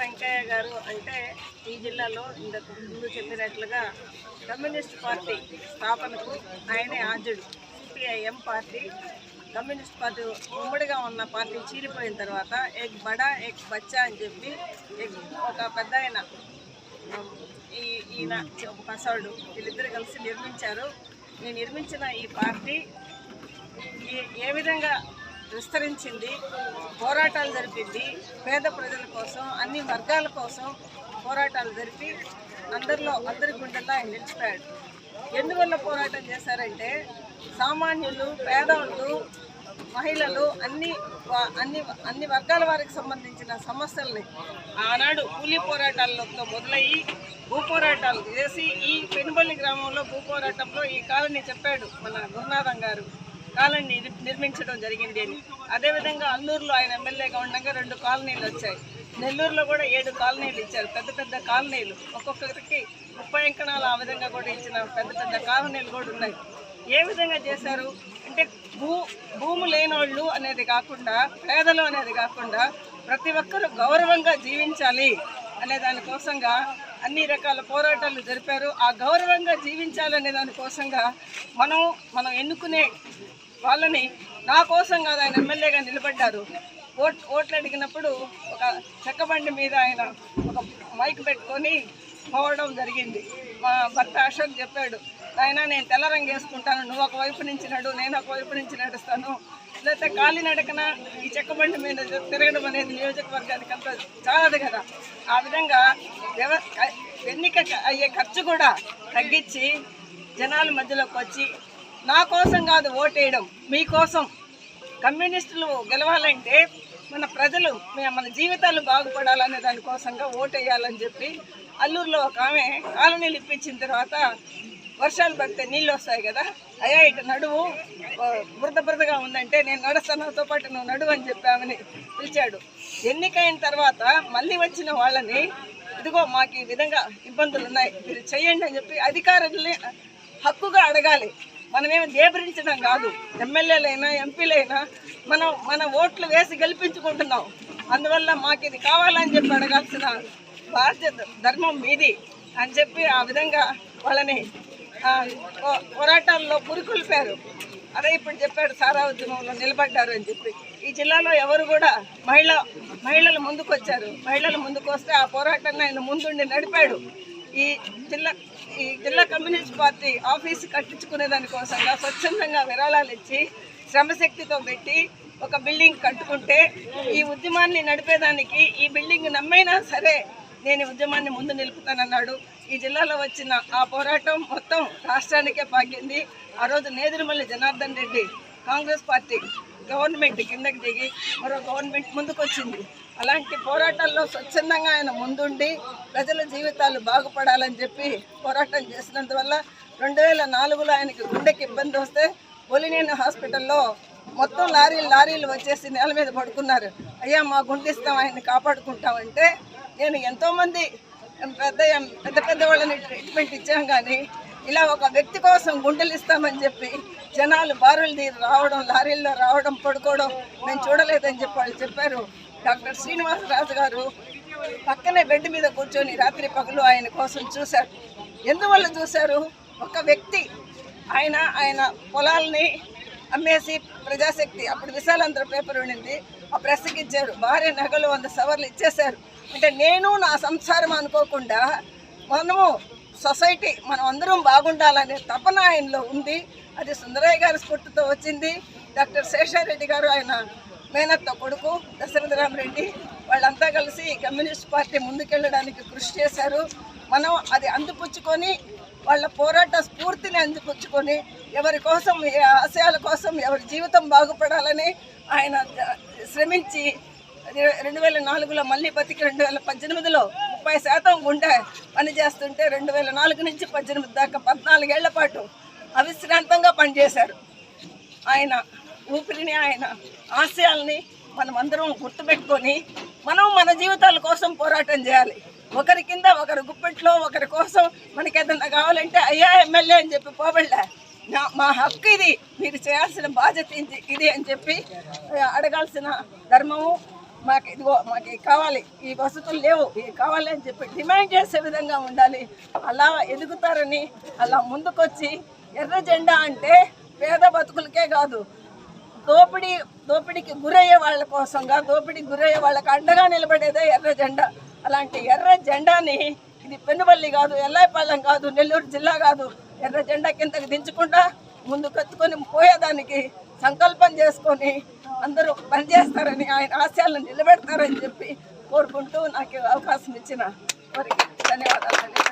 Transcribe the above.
వెంకయ్య గారు అంటే ఈ జిల్లాలో ఇంతకు ముందు చెప్పినట్లుగా కమ్యూనిస్ట్ పార్టీ స్థాపనకు ఆయనే ఆద్యుడు. CPIM party. కమ్యూనిస్ట్ పార్టీ ఉమ్మడిగా ఉన్న పార్టీ చీలిపోయిన తర్వాత ఎగ్ బడా ఎగ్ బచ్చా అని చెప్పి ఎగ్ ఒక పెద్ద ఆయన ఈ ఈయన ఒక పసవాడు వీళ్ళిద్దరు కలిసి నిర్మించారు. ఈ నిర్మించిన ఈ పార్టీ ఏ విధంగా విస్తరించింది పోరాటాలు జరిపింది పేద ప్రజల కోసం అన్ని వర్గాల కోసం పోరాటాలు జరిపి అందరిలో అందరి గుండెల్లో ఆయన నిలిచిపోయాడు. ఎందువల్ల పోరాటం చేశారంటే సామాన్యులు పేదవాళ్ళు మహిళలు అన్ని వా- అన్ని అన్ని వర్గాల వారికి సంబంధించిన సమస్యల్ని ఆనాడు కూలీ పోరాటాలతో మొదలయ్యి భూ పోరాటాలు చేసి ఈ పెనుబల్లి గ్రామంలో భూ పోరాటంలో ఈ కాలనీ చెప్పాడు మన గురునాథం గారు. కాలనీ నిర్- నిర్మించడం జరిగింది అని. అదేవిధంగా అల్లూరులో ఆయన ఎమ్మెల్యేగా ఉండగా రెండు కాలనీలు వచ్చాయి. నెల్లూరులో కూడా ఏడు కాలనీలు ఇచ్చారు. పెద్ద పెద్ద కాలనీలు. ఒక్కొక్కరికి ముప్పై అంకణాలు ఆ విధంగా కూడా ఇచ్చిన పెద్ద పెద్ద కాలనీలు కూడా ఉన్నాయి. ఏ విధంగా చేశారు? అంటే భూ భూము లేనోళ్ళు అనేది కాకుండా పేదలు అనేది కాకుండా ప్రతి ఒక్కరూ గౌరవంగా జీవించాలి అనే దానికోసంగా అన్ని రకాల పోరాటాలు జరిపారు. ఆ గౌరవంగా జీవించాలనే దానికోసంగా మనం మనం ఎన్నుకునే వాళ్ళని నా కోసం కాదు ఆయన ఎమ్మెల్యేగా నిలబడ్డారు. ఓట్ ఓట్లు అడిగినప్పుడు ఒక చెక్కబండి మీద ఆయన ఒక మైక్ పెట్టుకొని పోవడం జరిగింది. మా భర్త అశోక్ చెప్పాడు ఆయన నేను తెల్ల రంగు వేసుకుంటాను. నువ్వు ఒక వైపు నుంచి నడు నేను ఒక వైపు నుంచి నడుస్తాను. లేకపోతే కాలినడకన ఈ చెక్కబండి మీద తిరగడం అనేది నియోజకవర్గానికి అంత చాలదు కదా. ఆ విధంగా వ్యవ ఎన్నిక అయ్యే ఖర్చు కూడా తగ్గించి జనాల మధ్యలోకి వచ్చి నా కోసం కాదు ఓటేయడం మీకోసం కమ్యూనిస్టులు గెలవాలంటే మన ప్రజలు మన జీవితాలు బాగుపడాలనే దానికోసంగా ఓటేయాలని చెప్పి అల్లూరులో ఒక ఆమె కాలనీలు ఇప్పించిన తర్వాత వర్షాలు పడితే నీళ్ళు వస్తాయి కదా? అయ్యా ఇటు నడువు బురద బురదగా ఉందంటే నేను నడుస్తాను పాటు నువ్వు నడువు అని చెప్పామని పిలిచాడు. ఎన్నికైన తర్వాత మళ్ళీ వచ్చిన వాళ్ళని ఇదిగో మాకు ఈ విధంగా ఇబ్బందులు ఉన్నాయి మీరు చేయండి అని చెప్పి అధికారుల్ని హక్కుగా అడగాలి. మనమేమి దేబరించడం కాదు. ఎమ్మెల్యేలైనా ఎంపీలైనా మనం మన ఓట్లు వేసి గెలిపించుకుంటున్నాం. అందువల్ల మాకు ఇది కావాలని చెప్పి అడగాల్సిన బాధ్యత ధర్మం మీది అని చెప్పి ఆ విధంగా వాళ్ళని పోరాటాల్లో పురికొల్పారు. అదే ఇప్పుడు చెప్పాడు సారా ఉద్యమంలో నిలబడ్డారు అని చెప్పి. ఈ జిల్లాలో ఎవరు కూడా మహిళ మహిళలు ముందుకొచ్చారు. మహిళలు ముందుకొస్తే ఆ పోరాటాన్ని ఆయన ముందుండి నడిపాడు. ఈ జిల్లా ఈ జిల్లా కమ్యూనిస్ట్ పార్టీ ఆఫీస్ కట్టించుకునే దానికోసంగా స్వచ్ఛందంగా విరాళాలు ఇచ్చి శ్రమశక్తితో పెట్టి ఒక బిల్డింగ్ కట్టుకుంటే ఈ ఉద్యమాన్ని నడిపేదానికి ఈ బిల్డింగ్ నమ్మైనా సరే నేను ఉద్యమాన్ని ముందు నిలుపుతానన్నాడు. ఈ జిల్లాలో వచ్చిన ఆ పోరాటం మొత్తం రాష్ట్రానికే పాకింది. ఆ రోజు నేదురుమల్లి జనార్దన్ రెడ్డి కాంగ్రెస్ పార్టీ గవర్నమెంట్ కిందకి దిగి మరో గవర్నమెంట్ ముందుకొచ్చింది. అలాంటి పోరాటాల్లో స్వచ్ఛందంగా ఆయన ముందుండి ప్రజల జీవితాలు బాగుపడాలని చెప్పి పోరాటం చేసినందువల్ల రెండు వేల నాలుగులో ఆయనకి గుండెకి ఇబ్బంది వస్తే బొలినేని హాస్పిటల్లో మొత్తం లారీలు లారీలు వచ్చేసి నేల మీద పడుకున్నారు. అయ్యా మా గుండిస్తాం ఆయన్ని కాపాడుకుంటామంటే నేను ఎంతోమంది పెద్ద పెద్ద పెద్ద వాళ్ళని ట్రీట్మెంట్ ఇచ్చాం కానీ ఇలా ఒక వ్యక్తి కోసం గుండెలు ఇస్తామని చెప్పి జనాలు బారులు తీరు రావడం లారీల్లో రావడం పడుకోవడం మేము చూడలేదని చెప్పి వాళ్ళు చెప్పారు. డాక్టర్ శ్రీనివాసరాజు గారు పక్కనే బెడ్ మీద కూర్చొని రాత్రి పగలు ఆయన కోసం చూశారు. ఎందువల్ల చూశారు? ఒక వ్యక్తి ఆయన ఆయన పొలాల్ని అమ్మేసి ప్రజాశక్తి అప్పుడు విశాలాంధ్ర పేపర్ ఉండింది. ఆ ప్రెస్కి ఇచ్చారు. భార్య నగలు వంద సవర్లు ఇచ్చేశారు. అంటే నేను నా సంసారం అనుకోకుండా మనము సొసైటీ మనం అందరం బాగుండాలనే తపన ఆయనలో ఉంది. అది సుందరయ్య గారి స్ఫూర్తితో వచ్చింది. డాక్టర్ శేషారెడ్డి గారు ఆయన మేనత్త కొడుకు దశరథరామరెడ్డి. వాళ్ళంతా కలిసి కమ్యూనిస్ట్ పార్టీ ముందుకెళ్ళడానికి కృషి చేశారు. మనం అది అందిపుచ్చుకొని వాళ్ళ పోరాట స్ఫూర్తిని అందిపుచ్చుకొని ఎవరి కోసం ఆశయాల కోసం ఎవరి జీవితం బాగుపడాలని ఆయన శ్రమించి రెండు వేల నాలుగులో మళ్ళీ బతికి రెండు వేల పద్దెనిమిదిలో ముప్పై శాతం గుండె పనిచేస్తుంటే రెండు వేల నాలుగు నుంచి పద్దెనిమిది దాకా పద్నాలుగేళ్ళ పాటు అవిశ్రాంతంగా పనిచేశారు. ఆయన ఊపిరిని ఆయన ఆశయాల్ని మనం అందరం గుర్తుపెట్టుకొని మనం మన జీవితాల కోసం పోరాటం చేయాలి. ఒకరి కింద ఒకరి గుప్పెట్లో ఒకరి కోసం మనకి ఏదన్నా కావాలంటే అయ్యా ఎమ్మెల్యే అని చెప్పి పోబడలే. నా మా హక్కు ఇది. మీరు చేయాల్సిన బాధ్యత ఇది- ఇది అని చెప్పి అడగాల్సిన ధర్మము మాకు ఇదిగో మాకు కావాలి. ఈ వసతులు లేవు ఇవి కావాలి అని చెప్పి డిమాండ్ చేసే విధంగా ఉండాలి. అలా ఎదుగుతారని అలా ముందుకొచ్చి ఎర్ర జెండా అంటే పేద బతుకులకే కాదు. దోపిడీ దోపిడీకి గురయ్యే వాళ్ళ కోసంగా దోపిడీకి గురయ్యే వాళ్ళకి అండగా నిలబడేదే ఎర్ర జెండా. అలాంటి ఎర్ర జెండాని ఇది పెనుబల్లి కాదు ఎల్లాయిపాలెం కాదు నెల్లూరు జిల్లా కాదు ఎర్ర జెండా కిందకి దించకుండా ముందు కత్తుకొని పోయేదానికి సంకల్పం చేసుకొని అందరూ పనిచేస్తారని ఆయన ఆశయాలను నిలబెడతారని చెప్పి కోరుకుంటూ నాకు అవకాశం ఇచ్చిన వారికి ధన్యవాదాలు